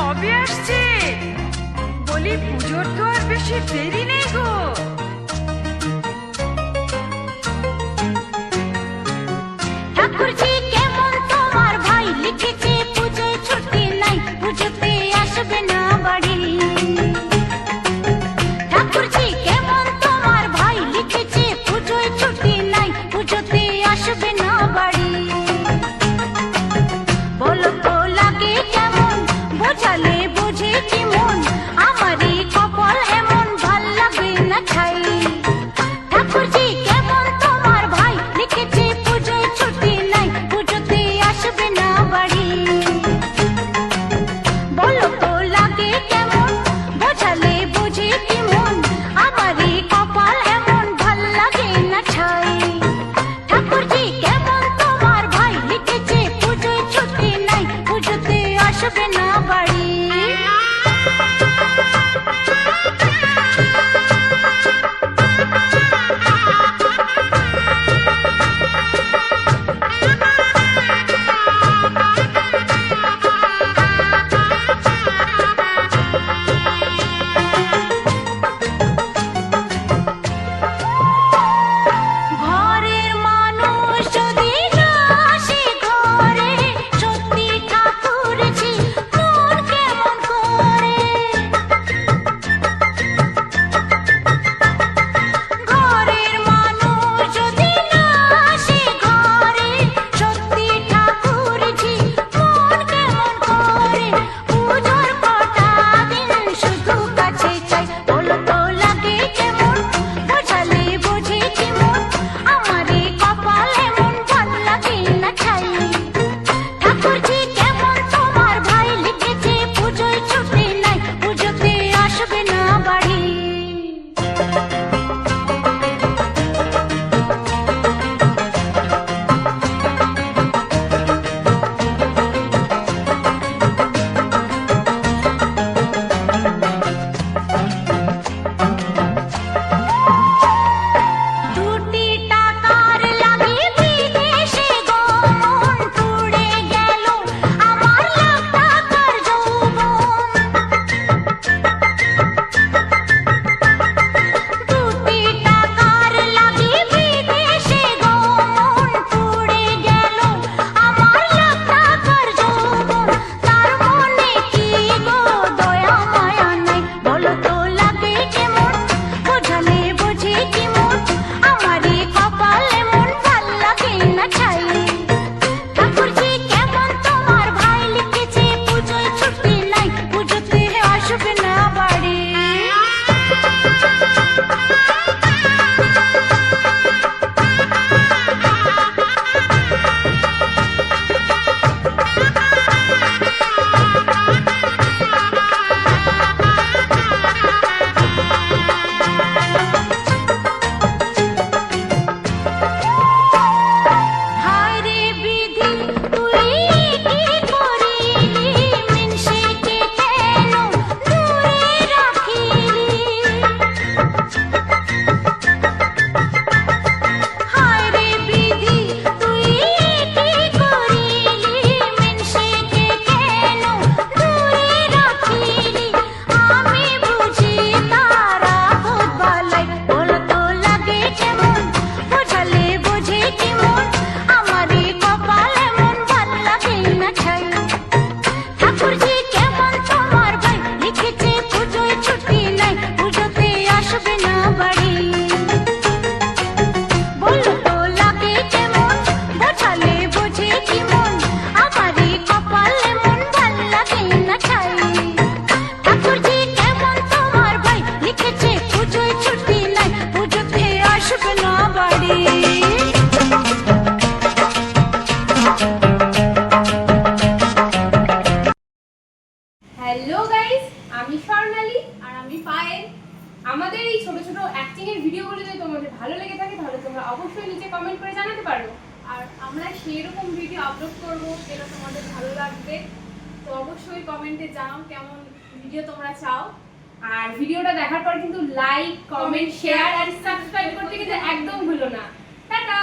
কবে আসছে? বলি পুজোর তো আর বেশি দেরি নেই গো। তোমাদের ভালো লেগে থাকে, তাহলে তোমরা অবশ্যই নিচে কমেন্ট করে জানাতে পারো। আর আমরা সেরকম ভিডিও আপলোড করব যেটা তোমাদের ভালো লাগবে। তো অবশ্যই কমেন্টে জানাও কেমন ভিডিও তোমরা চাও। আর ভিডিওটা দেখার পর কিন্তু লাইক কমেন্ট শেয়ার আর সাবস্ক্রাইব করতে কিন্তু একদম ভুলো না। টাটা!